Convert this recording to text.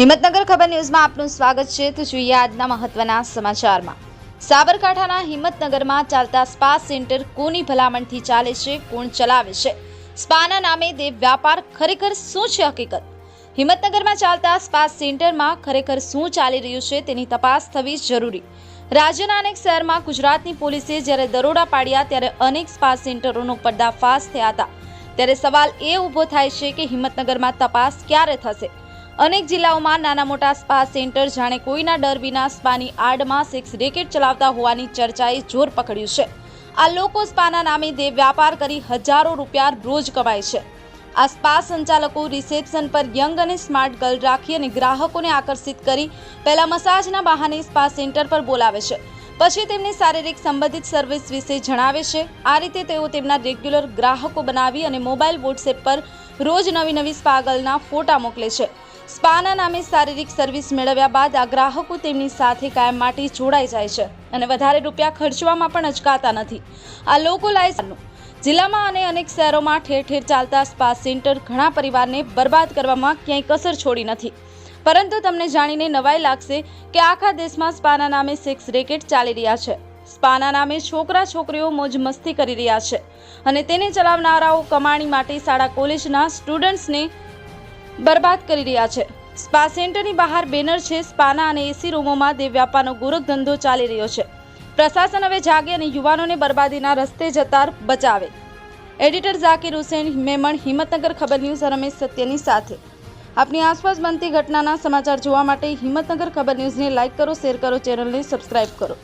હિંમતનગર ખબર ન્યૂઝમાં આપનું સ્વાગત છે. તો જોઈએ આજના મહત્વના સમાચારમાં. સાબરકાંઠાના હિંમતનગરમાં ચાલતા સ્પા સેન્ટર કોની ભલામણથી ચાલે છે? કોણ ચલાવે છે? સ્પાના નામે દેવ વ્યાપાર ખરેખર શું છે હકીકત? હિંમતનગરમાં ચાલતા સ્પા સેન્ટરમાં ખરેખર શું ચાલી રહ્યું છે તેની તપાસ થવી જરૂરી. રાજ્યના અનેક શહેરમાં ગુજરાતની પોલીસે જ્યારે દરોડા પાડ્યા ત્યારે અનેક સ્પા સેન્ટરોનો પર્દાફાશ થયા હતા. ત્યારે સવાલ એ ઊભો થાય છે કે હિંમતનગરમાં તપાસ ક્યારે થશે? અનેક જિલ્લાઓમાં નાના મોટા સ્પા સેન્ટર જાણે કોઈના ડર વિના સ્પાની આડમાં સેક્સ રેકેટ ચલાવતા હોવાની ચર્ચાએ જોર પકડ્યું છે. આ લોકો સ્પાના નામે દે વ્યાપાર કરી હજારો રૂપિયા રોજ કમાય છે. આ સ્પા સંચાલકો રિસેપ્શન પર યંગ અને સ્માર્ટ ગર્લ રાખી અને ગ્રાહકોને આકર્ષિત કરી પહેલા મસાજના બહાને સ્પા સેન્ટર પર બોલાવે છે. પછી તેમની શારીરિક સંબંધિત સર્વિસ વિશે જણાવે છે. આ રીતે તેઓ તેમના રેગ્યુલર ગ્રાહકો બનાવી અને મોબાઈલ વોટ્સએપ પર રોજ નવી નવી સ્પા ગર્લના ફોટા મોકલે છે. સ્પાના નામે શારીરિક સર્વિસ મેળવ્યા બાદ આ ગ્રાહકો તેમની સાથે કાયમ માટે જોડાઈ જાય છે અને વધારે રૂપિયા ખર્ચવામાં પણ અચકાતા નથી. આ લોકો લાયસન્સનું જિલ્લામાં અને અનેક શહેરોમાં ઠેર ઠેર ચાલતા સ્પા સેન્ટર ઘણા પરિવારને બરબાદ કરવામાં ક્યાંય કસર છોડી નથી. પરંતુ તમને જાણીને નવાઈ લાગશે કે આખા દેશમાં સ્પાના નામે સેક્સ રેકેટ ચાલી રહ્યા છે. સ્પાના નામે છોકરા છોકરીઓ મોજ મસ્તી કરી રહ્યા છે અને તેને ચલાવનારાઓ કમાણી માટે શાળા કોલેજના સ્ટુડન્ટ્સને બરબાદ કરી રહ્યા છે. સ્પા સેન્ટરની બહાર બેનર છે, સ્પાના અને એસી રૂમોમાં દેવ્યાપાનો ગોરખ ધંધો ચાલી રહ્યો છે. પ્રશાસન હવે જાગે અને યુવાનોને બરબાદીના રસ્તે જતા બચાવે. એડિટર ઝાકીર હુસેન, મેમણ, હિંમતનગર ખબર ન્યૂઝ, રમેશ સત્યની સાથે. આપની આસપાસ બનતી ઘટનાના સમાચાર જોવા માટે હિંમતનગર ખબર ન્યૂઝને લાઇક કરો, શેર કરો, ચેનલને સબસ્ક્રાઇબ કરો.